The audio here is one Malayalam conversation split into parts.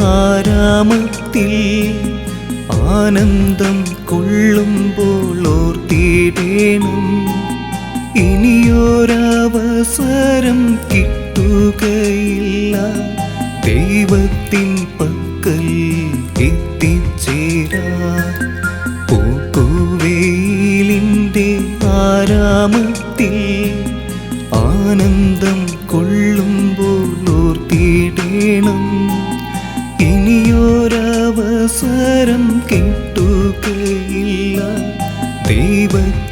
ആരാമത്തിൽ? ആനന്ദം കൊള്ളുമ്പോൾ ഓർത്തിടേണം. ഇനിയൊരവസരം കിട്ടുകയില്ല. ദൈവത്തിൻ പക്കൽ എത്തിച്ചേരാ. പൂക്കുവേലിന്റെ ആരാമത്തിൽ ആനന്ദം കൊള്ളുമ്പോൾ ഓർത്തിടേണം. ഇനിയൊരവസരം കിട്ടുകയില്ല. ദൈവത്തിൻ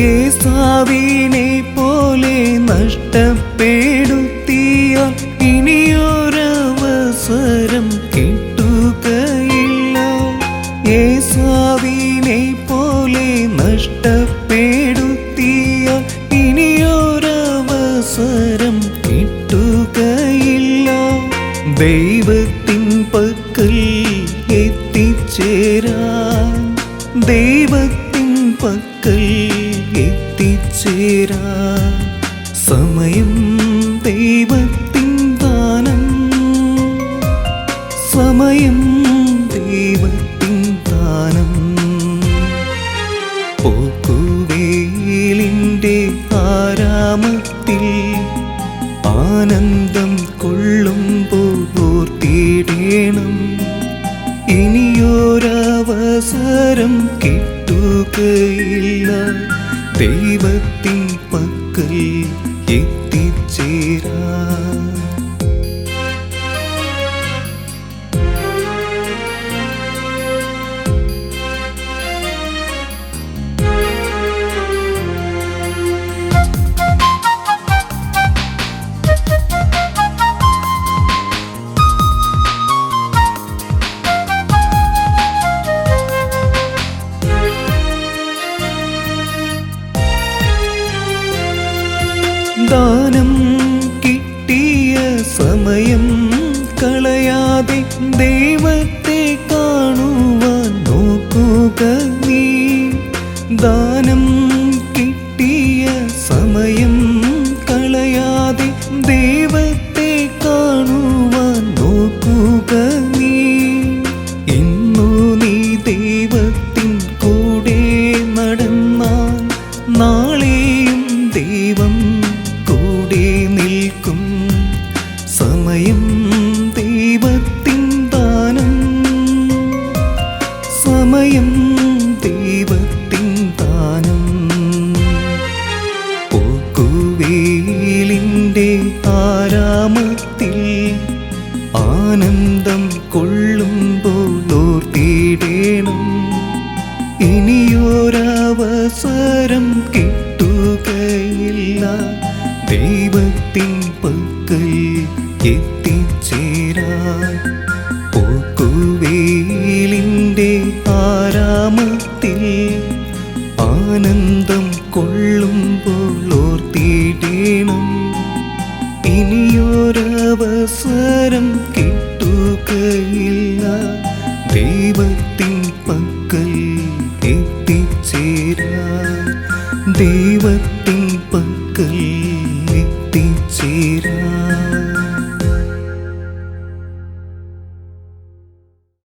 ഏസാവിനെ പോലെ നഷ്ടപ്പെടുത്തിയ ഇനിയൊരവസരം കിട്ടുകയില്ല. യേസാവിനെ പോലെ നഷ്ടപ്പെടുത്തിയ ഇനിയൊരവസരം കിട്ടുകയില്ല. ദൈവത്തിൻ പക്കൽ എത്തിച്ചേരാൻ ദൈവത്തിൻ പക്കൽ പോക്കുവേലിന്റെ ആരാമത്തിൽ ആനന്ദം കൊള്ളുമ്പോൾ ഓർത്തിടേണം ഇനിയൊരവസരം കിട്ടുകയില്ല. ദൈവത്തിൻ പക്കൽ സമയം കളയാതെ ദൈവത്തെ കാണുവാൻ നോക്കുക നീ. ദാനം കിട്ടിയ സമയം കളയാതെ ദൈവത്തെ കാണുവാൻ നോക്കുക സമയം ദൈവത്തിൻ താനം പോക്കുവേലിന്റെ ആരാമത്തിൽ ആനന്ദം കൊള്ളുമ്പോൾ ഓർത്തിടേണം ഇനിയൊരവസരം കിട്ടുകയില്ല. ദൈവത്തിൻ പക്കൽ എത്തിച്ചേരാൻ. പോക്കുവേലിന്റെ ആനന്ദം കൊള്ളുമ്പോൾ ഓർത്തിടേണം ഇനിയൊരവസരം കിട്ടുകയില്ല. ദൈവത്തിൻ പക്കൽ എത്തിച്ചേരാ. ദൈവത്തിൻ പക്കൽ